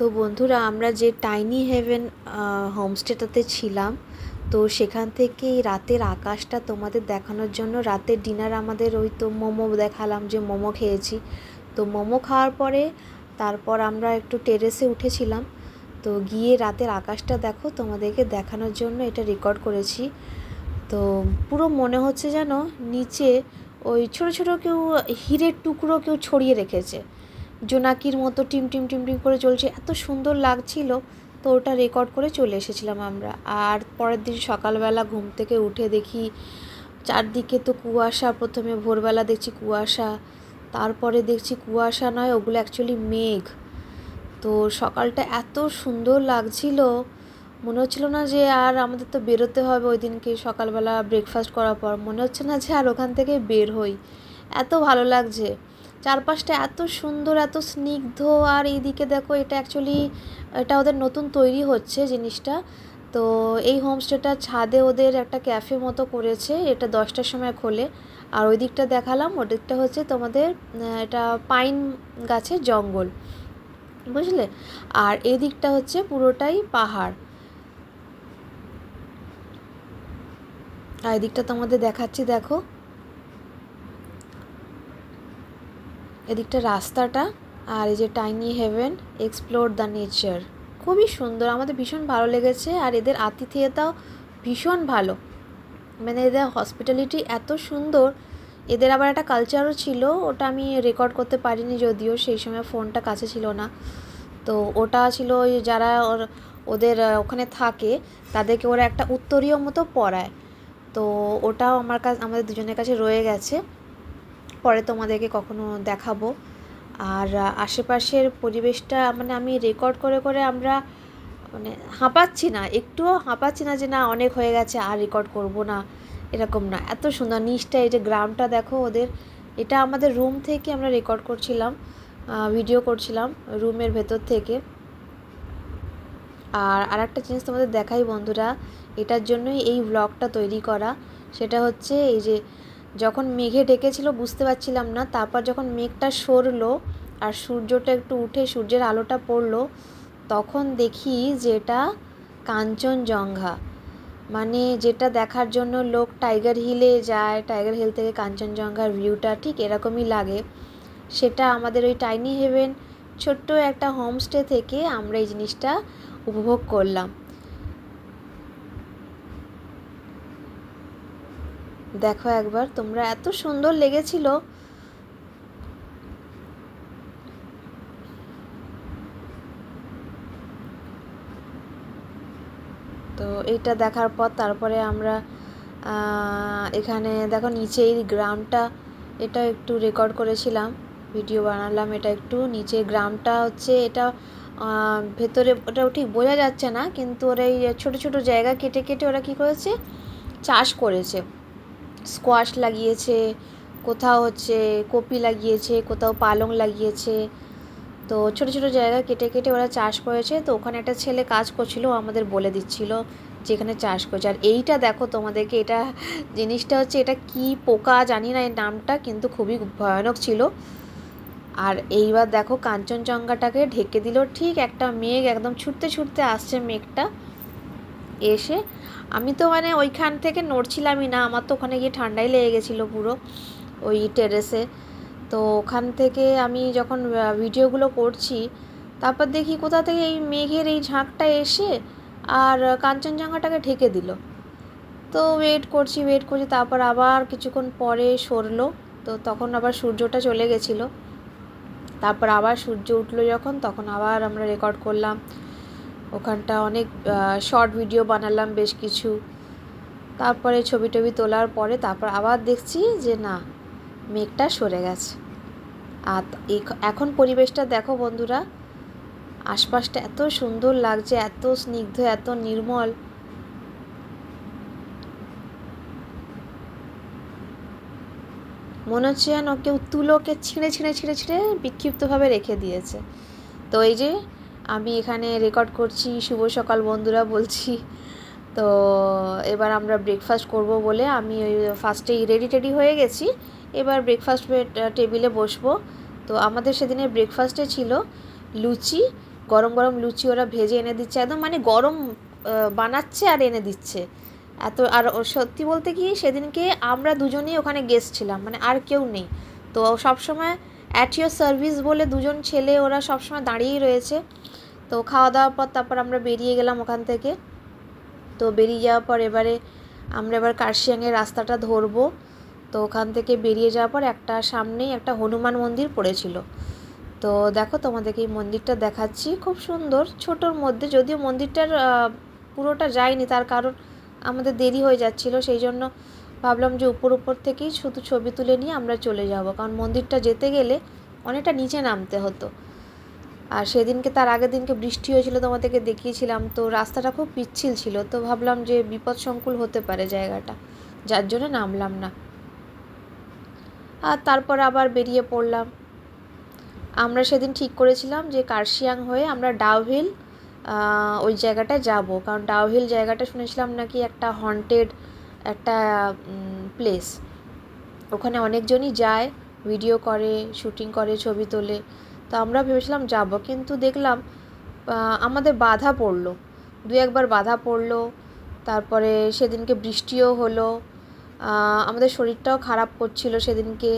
তো বন্ধুরা, আমরা যে টাইনি হেভেন হোমস্টেটাতে ছিলাম, তো সেখান থেকেই রাতের আকাশটা তোমাদের দেখানোর জন্য, রাতের ডিনার আমাদের ওই তো মোমো দেখালাম যে মোমো খেয়েছি। তো মোমো খাওয়ার পরে তারপর আমরা একটু টেরেসে উঠেছিলাম, তো গিয়ে রাতের আকাশটা দেখো, তোমাদেরকে দেখানোর জন্য এটা রেকর্ড করেছি। তো পুরো মনে হচ্ছে যেন নিচে ওই ছোট ছোট কেউ, হীরের টুকরো কেউ ছড়িয়ে রেখেছে। জোনাকির মতো টিম টিম টিম টিম করে চলছে। এত সুন্দর লাগছিল তো ওটা রেকর্ড করে চলে এসেছিলাম আমরা। আর পরের দিন সকালবেলা ঘুম থেকে উঠে দেখি চারদিকে তো কুয়াশা। প্রথমে ভোরবেলা দেখছি কুয়াশা, তারপরে দেখছি কুয়াশা নয়, ওগুলো অ্যাকচুয়ালি মেঘ। তো সকালটা এত সুন্দর লাগছিল। মনে হচ্ছিল না যে আর আমাদের তো বেরোতে হবে ওই দিনকে সকালবেলা ব্রেকফাস্ট করার পর। মনে হচ্ছে না যে আর ওখান থেকে বের হই। এত ভালো লাগছে। চারপাশটা এত সুন্দর, এত স্নিগ্ধ, আর এইদিকে দেখো এটা অ্যাকচুয়ালি এটা ওদের নতুন তৈরি হচ্ছে জিনিসটা। তো এই হোমস্টেটার ছাদে ওদের একটা ক্যাফে মতো করেছে, এটা দশটার সময় খোলে। আর ওই দিকটা দেখালাম ওই দিকটা হচ্ছে তোমাদের এটা পাইন গাছের জঙ্গল, বুঝলে? আর এই দিকটা হচ্ছে পুরোটাই পাহাড়। আর এদিকটা তোমাদের দেখাচ্ছি, দেখো। এদিকটা রাস্তাটা আর এই যে tiny heaven explore the nature খুবই সুন্দর, আমাদের ভীষণ ভালো লেগেছে আর এদের আতিথেয়তাও ভীষণ ভালো। মানে এদের হসপিটালিটি এত সুন্দর, এদের আবার একটা কালচারও ছিল, ওটা আমি রেকর্ড করতে পারিনি যদিও, সেই সময় ফোনটা কাছে ছিল না। তো ওটা ছিল যারা ওদের ওখানে থাকে, তাদেরকে ওরা একটা উত্তরীয় মতো পড়ায় তো ওটাও আমার কাছে, আমাদের দুজনের কাছে রয়ে গেছে। পরে তোমাদেরকে কখনো দেখাবো। আর আশেপাশের পরিবেশটা মানে আমি রেকর্ড করে করে আমরা মানে হাঁপাচ্ছি না, একটুও হাঁপাচ্ছি না যে না অনেক হয়ে গেছে, আর রেকর্ড করব না, এরকম না। এত সুন্দর নিচটা, এই যে গ্রামটা দেখো ওদের, এটা আমাদের রুম থেকে আমরা রেকর্ড করছিলাম ভিডিও করছিলাম রুমের ভেতর থেকে। আর, আরেকটা জিনিস তোমাদের দেখাই বন্ধুরা, এটার জন্যই এই ব্লগটা তৈরি করা, সেটা হচ্ছে এই যে যখন মেঘে ডেকেছিল বুঝতে পারছিলাম না, তারপর যখন মেঘটা সরলো আর সূর্যটা একটু উঠে সূর্যের আলোটা পড়ল, তখন দেখি যেটা কাঞ্চনজঙ্ঘা। মানে যেটা দেখার জন্য লোক টাইগার হিলে যায়, টাইগার হিল থেকে কাঞ্চনজঙ্ঘার ভিউটা ঠিক এরকমই লাগে। সেটা আমাদের ওই টাইনি হেভেন ছোট্ট একটা হোমস্টে থেকে আমরা এই জিনিসটা উপভোগ করলাম। দেখো একবার, তোমরা এত সুন্দর লেগেছিল। তো এইটা দেখার পর তারপরে আমরা এখানে দেখো নিচে এই গ্রামটা, এটা একটু রেকর্ড করেছিলাম ভিডিও বানালাম এটা একটু নিচে গ্রামটা হচ্ছে এটা ভেতরে ওটা ঠিক বোঝা যাচ্ছে না, কিন্তু ওরা এই ছোটো ছোটো জায়গা কেটে কেটে ওরা কী করেছে, চাষ করেছে। স্কোয়াশ লাগিয়েছে, কোথাও হচ্ছে কপি লাগিয়েছে, কোথাও পালং লাগিয়েছে। তো ছোটো ছোটো জায়গা কেটে কেটে ওরা চাষ করেছে। তো ওখানে একটা ছেলে কাজ করছিল আমাদের বলে দিচ্ছিল যেখানে চাষ করছে। আর এইটা দেখো তোমাদেরকে, এটা জিনিসটা হচ্ছে, এটা কি পোকা জানি না এর নামটা, কিন্তু খুবই ভয়ানক ছিল। আর এইবার দেখো কাঞ্চনজঙ্ঘাটাকে ঢেকে দিল। ঠিক একটা মেঘ একদম ছুটতে ছুটতে আসছে মেঘটা। এসে আমি তো মানে ওইখান থেকে নড়ছিলামই না, আমার তো ওখানে গিয়ে ঠান্ডাই লেগে গেছিল পুরো ওই টেরেসে তো ওখান থেকে আমি যখন ভিডিওগুলো করছি, তারপর দেখি কোথা থেকে এই মেঘের এই ঝাঁকটা এসে আর কাঞ্চনজঙ্ঘাটাকে ঢেকে দিল। তো ওয়েট করছি ওয়েট করছি, তারপর আবার কিছুক্ষণ পরে সরলো। তো তখন আবার সূর্যটা চলে গেছিল। তারপর আবার সূর্য উঠল যখন, তখন আবার আমরা রেকর্ড করলাম। ওখানটা অনেক শর্ট ভিডিও বানালাম বেশ কিছু। তারপরে ছবি টবি তোলার পরে তারপর আবার দেখছি যে না, মেঘটা সরে গেছে। আর এখন পরিবেশটা দেখো বন্ধুরা, আশপাশটা এত সুন্দর লাগছে, এত স্নিগ্ধ, এত নির্মল। মনে হচ্ছে যেন কেউ তুলোকে ছিঁড়ে ছিঁড়ে ছিঁড়ে ছিঁড়ে বিক্ষিপ্তভাবে রেখে দিয়েছে। তো এই যে আমি এখানে রেকর্ড করছি, শুভ সকাল বন্ধুরা বলছি। তো এবার আমরা ব্রেকফাস্ট করব বলে আমি ওই ফার্স্টেই রেডি টেডি হয়ে গেছি। এবার ব্রেকফাস্ট টেবিলে বসবো। তো আমাদের সেদিনের ব্রেকফাস্টে ছিল লুচি, গরম গরম লুচি ওরা ভেজে এনে দিচ্ছে একদম মানে গরম বানাচ্ছে আর এনে দিচ্ছে। এত, আর সত্যি বলতে কি সেদিনকে আমরা দুজনেই ওখানে গেস্ট ছিলাম মানে আর কেউ নেই। তো সবসময় অ্যাট ইয়োর সার্ভিস বলে দুজন ছেলে ওরা সবসময় দাঁড়িয়েই রয়েছে। তো খাওয়া দাওয়ার পর তারপর আমরা বেরিয়ে গেলাম ওখান থেকে। তো বেরিয়ে যাওয়ার পর এবারে আমরা এবার কার্শিয়াংয়ের রাস্তাটা ধরবো। তো ওখান থেকে বেরিয়ে যাওয়ার পর একটা সামনেই একটা হনুমান মন্দির পড়েছিল। তো দেখো তোমাদেরকে এই মন্দিরটা দেখাচ্ছি। খুব সুন্দর, ছোটোর মধ্যে। যদিও মন্দিরটার পুরোটা যায়নি, তার কারণ আমাদের দেরি হয়ে যাচ্ছিল। সেই জন্য ভাবলাম যে উপর উপর থেকেই শুধু ছবি তুলে নিয়ে আমরা চলে যাব। কারণ মন্দিরটা যেতে গেলে অনেকটা নিচে নামতে হতো। আর সেদিনকে তার আগের দিনকে বৃষ্টি হয়েছিল, তোমাদেরকে দেখিয়েছিলাম, তো রাস্তাটা খুব পিচ্ছিল ছিল, তো ভাবলাম যে বিপদসংকুল হতে পারে জায়গাটা, যার জন্য নামলাম না। আর তারপর আবার বেরিয়ে পড়লাম। আমরা সেদিন ঠিক করেছিলাম যে কার্শিয়াং হয়ে আমরা ডাউহিল ওই জায়গাটায় যাব, কারণ ডাউহিল জায়গাটা শুনেছিলাম নাকি একটা হন্টেড একটা প্লেস ওখানে অনেকজনই যায় ভিডিও করে শুটিং করে, ছবি তোলে। তো আমরা ভেবেছিলাম যাব, কিন্তু দেখলাম আমাদের বাধা পড়ল। দু একবার বাধা পড়ল, তারপরে সেদিনকে বৃষ্টিও হলো আমাদের শরীরটাও খারাপ করছিল সেদিনকে।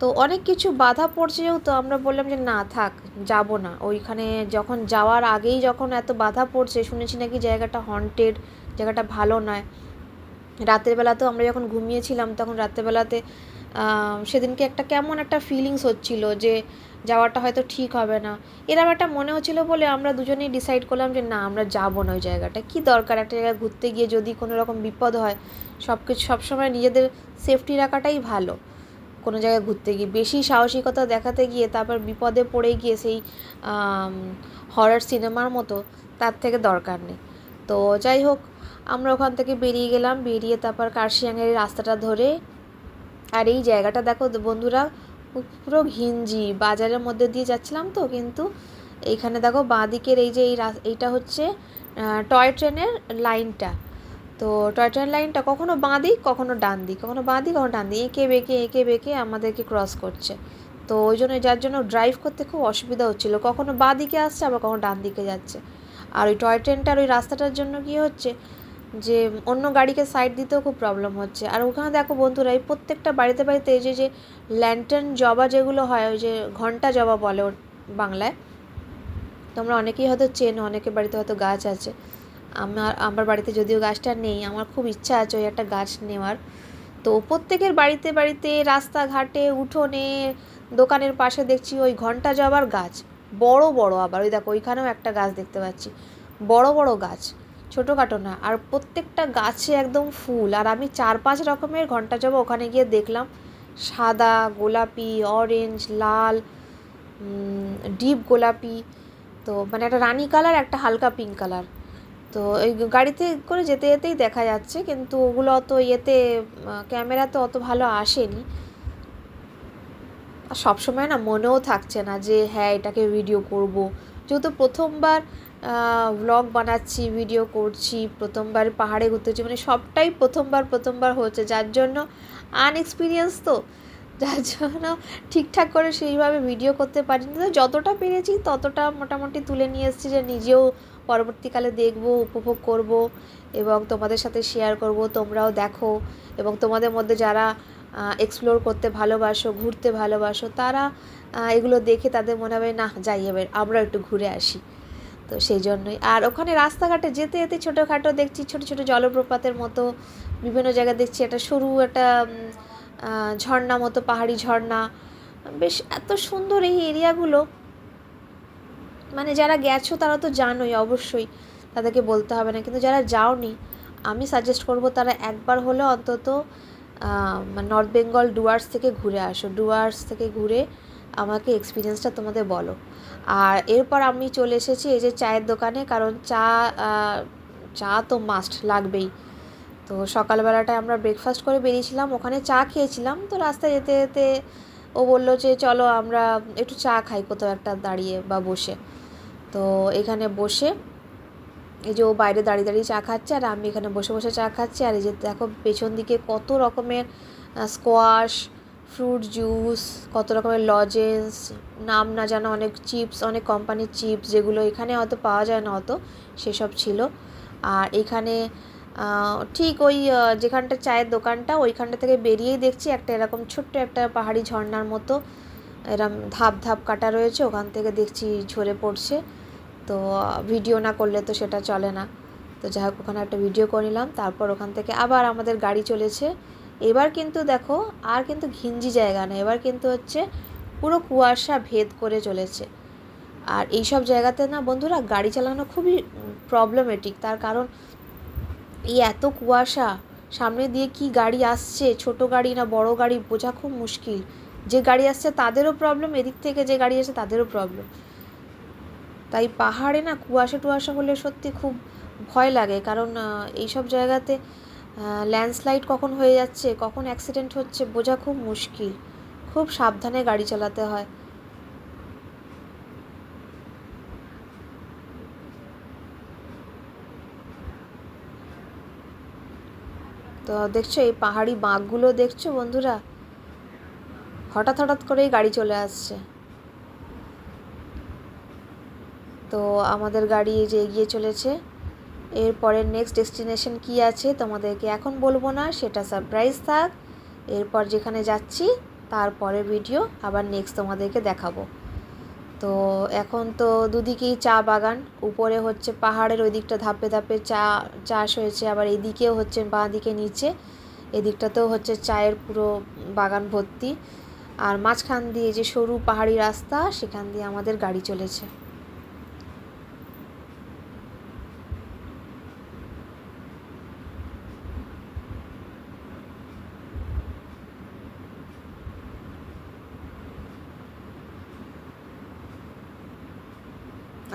তো অনেক কিছু বাধা পড়ছে যেহেতু, আমরা বললাম যে না, থাক, যাব না। ওইখানে যখন যাওয়ার আগেই যখন এত বাধা পড়ছে, শুনেছি নাকি জায়গাটা হন্টেড জায়গাটা ভালো নয়। রাতের বেলাতেও আমরা যখন ঘুমিয়েছিলাম, তখন রাতের বেলাতে সেদিনকে একটা কেমন একটা ফিলিংস হচ্ছিল যে যাওয়াটা হয়তো ঠিক হবে না। এরকম একটা মনে হচ্ছিল বলে আমরা দুজনেই ডিসাইড করলাম যে, না, আমরা যাব না ওই জায়গাটা। কি দরকার? একটা জায়গায় ঘুরতে গিয়ে যদি কোনো রকম বিপদ হয় সব কিছু সবসময় নিজেদের সেফটি রাখাটাই ভালো। কোনো জায়গায় ঘুরতে গিয়ে। বেশি সাহসিকতা দেখাতে গিয়ে, তারপর বিপদে পড়ে গিয়ে সেই হরার সিনেমার মতো, তার থেকে দরকার নেই। তো যাই হোক, আমরা ওখান থেকে বেরিয়ে গেলাম। বেরিয়ে তারপর কার্শিয়াংয়ের রাস্তাটা ধরে, আর এই জায়গাটা দেখো বন্ধুরা পুরো ঘিঞ্জি, বাজারের মধ্যে দিয়ে যাচ্ছিলাম তো, কিন্তু এইখানে দেখো বাঁ দিকের এই যে এই এইটা হচ্ছে টয় ট্রেনের লাইনটা। তো টয় ট্রেন লাইনটা কখনো বাঁ দিক কখনো ডান দিক কখনো বাঁ দিক কখনো ডান দিক এঁকে বেঁকে এঁকে বেঁকে আমাদেরকে ক্রস করছে। তো ওই জন্য যার জন্য ড্রাইভ করতে খুব অসুবিধা হচ্ছিল। কখনো বাঁ দিকে আসছে, আবার কখনো ডান দিকে যাচ্ছে। আর ওই টয় ট্রেনটার ওই রাস্তাটার জন্য কী হচ্ছে যে অন্য গাড়িকে সাইড দিতেও খুব প্রবলেম হচ্ছে। আর ওখানে দেখো বন্ধুরা, এই প্রত্যেকটা বাড়িতে বাড়িতে এই যে যে ল্যান্টার্ন জবা যেগুলো হয়, ওই যে ঘণ্টা জবা বলে বাংলায়, তোমরা অনেকেই হয়তো চেনো, অনেকের বাড়িতে হয়তো গাছ আছে। আমার আমার বাড়িতে যদিও গাছটা নেই, আমার খুব ইচ্ছা আছে ওই একটা গাছ নেওয়ার। তো প্রত্যেকের বাড়িতে বাড়িতে রাস্তাঘাটে উঠোনে, দোকানের পাশে দেখছি ওই ঘণ্টা জবার গাছ, বড় বড় আবার। ওই দেখো, ওইখানেও একটা গাছ দেখতে পাচ্ছি, বড় বড় গাছ। ছোটোখাটো না, আর প্রত্যেকটা গাছে একদম ফুল। আর আমি চার পাঁচ রকমের ঘণ্টা জবা ওখানে গিয়ে দেখলাম। সাদা, গোলাপি অরেঞ্জ লাল ডিপ গোলাপি, তো মানে একটা রানি কালার, একটা হালকা পিঙ্ক কালার। তো এই গাড়িতে করে যেতে যেতেই দেখা যাচ্ছে, কিন্তু ওগুলো অত ইয়েতে ক্যামেরাতে অত ভালো আসেনি। আর সবসময় না মনেও থাকছে না যে হ্যাঁ এটাকে ভিডিও করব। যেহেতু প্রথমবার ব্লগ বানাচ্ছি ভিডিও করছি, প্রথমবার পাহাড়ে ঘুরতে ঘুরতেছি মানে সবটাই প্রথমবার প্রথমবার হচ্ছে, যার জন্য আনএক্সপিরিয়েন্স তো, যার জন্য ঠিকঠাক করে সেইভাবে ভিডিও করতে পারিনি। তো যতটা পেরেছি ততটা মোটামুটি তুলে নিয়ে এসেছি যে নিজেও পরবর্তীকালে দেখব, উপভোগ করব এবং তোমাদের সাথে শেয়ার করব, তোমরাও দেখো এবং তোমাদের মধ্যে যারা এক্সপ্লোর করতে ভালোবাসো, ঘুরতে ভালোবাসো, তারা এগুলো দেখে তাদের মনে হবে না যাই এবার আমরা একটু ঘুরে আসি। তো সেই জন্যই। আর ওখানে রাস্তাঘাটে যেতে যেতে ছোটোখাটো দেখছি, ছোটো ছোটো জলপ্রপাতের মতো বিভিন্ন জায়গায় দেখছি একটা সরু একটা ঝর্ণা মতো, পাহাড়ি ঝর্ণা। বেশ এত সুন্দর এই এরিয়াগুলো। মানে যারা গেছো তারা তো জানোই অবশ্যই, তাদেরকে বলতে হবে না। কিন্তু যারা যাওনি, আমি সাজেস্ট করব তারা একবার হলেও অন্তত নর্থ বেঙ্গল ডুয়ার্স থেকে ঘুরে আসো। ডুয়ার্স থেকে ঘুরে আমাকে এক্সপিরিয়েন্সটা তোমাদের বলো। আর এরপর আমি চলে এসেছি এই যে চায়ের দোকানে, কারণ চা চা তো মাস্ট লাগবেই। তো সকালবেলাটায় আমরা ব্রেকফাস্ট করে বেরিয়েছিলাম, ওখানে চা খেয়েছিলাম। তো রাস্তায় যেতে যেতে ও বলল যে, চলো আমরা একটু চা খাই কোথাও একটা দাঁড়িয়ে বা বসে। তো এখানে বসে এই যে ও বাইরে দাঁড়িয়ে দাঁড়িয়ে চা খাচ্ছে, আর আমি এখানে বসে বসে চা খাচ্ছি। আর এই যে দেখো পেছন দিকে কত রকমের স্কোয়াশ ফ্রুট জুস, কত রকমের লজেন্স, নাম না জানা অনেক চিপস, অনেক কোম্পানির চিপস যেগুলো এখানে অত পাওয়া যায় না অত, সেসব ছিল। আর এখানে ঠিক ওই যেখানটা চায়ের দোকানটা, ওইখানটা থেকে বেরিয়েই দেখছি একটা এরকম ছোট্ট একটা পাহাড়ি ঝর্ণার মতো, এরম ধাপ ধাপ কাটা রয়েছে, ওখান থেকে দেখছি ঝরে পড়ছে। তো, ভিডিও না করলে তো সেটা চলে না। তো যাই হোক, ওখানে একটা ভিডিও করে নিলাম, তারপর ওখান থেকে আবার আমাদের গাড়ি চলেছে। এবার কিন্তু দেখো, আর কিন্তু ঘিঞ্জি জায়গা না এবার কিন্তু হচ্ছে পুরো কুয়াশা ভেদ করে চলেছে। আর এই সব জায়গাতে না বন্ধুরা গাড়ি চালানো খুবই প্রবলেমেটিক তার কারণ এই এত কুয়াশা, সামনে দিয়ে কি গাড়ি আসছে, ছোট গাড়ি না বড় গাড়ি, বোঝা খুব মুশকিল। যে গাড়ি আসছে তাদেরও প্রবলেম এদিক থেকে যে গাড়ি আসছে তাদেরও প্রবলেম তাই পাহাড়ে না কুয়াশা টুয়াশা হলে সত্যি খুব ভয় লাগে। কারণ এইসব জায়গাতে ল্যান্ডস্লাইড কখন হয়ে যাচ্ছে, কখন অ্যাক্সিডেন্ট হচ্ছে, বোঝা খুব মুশকিল। খুব সাবধানে গাড়ি চালাতে হয়। তো দেখছ, এই পাহাড়ি বাঁকগুলো দেখছ বন্ধুরা? হঠাৎ হঠাৎ করেই গাড়ি চলে আসছে। তো আমাদের গাড়ি যে এগিয়ে চলেছে। এরপরের নেক্সট ডেস্টিনেশন কি আছে তোমাদেরকে এখন বলব না, সেটা সারপ্রাইজ থাক। এরপর যেখানে যাচ্ছি, তারপরে ভিডিও আবার নেক্সট তোমাদেরকে দেখাবো। তো এখন তো দুদিকেই চা বাগান, উপরে হচ্ছে পাহাড়ের ওই দিকটা ধাপে ধাপে চা, চাষ হয়েছে, আবার এদিকেও হচ্ছে বাঁ দিকে নিচে, এদিকটাতেও হচ্ছে চায়ের পুরো বাগান ভর্তি। আর মাঝখান দিয়ে যে সরু পাহাড়ি রাস্তা, সেখান দিয়ে আমাদের গাড়ি চলেছে।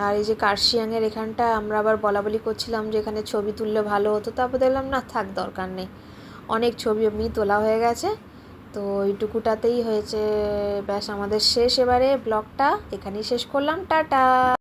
আর এই যে কার্শিয়াংয়ের এখানটা আমরা আবার বলা বলি করছিলাম যে এখানে ছবি তুললে ভালো হতো, তারপর দেখলাম না, থাক, দরকার নেই। অনেক ছবি এমনি তোলা হয়ে গেছে, তো এইটুকুটাতেই হয়েছে, ব্যাস আমাদের শেষ। এবারে ব্লগটা এখানেই শেষ করলাম, টাটা!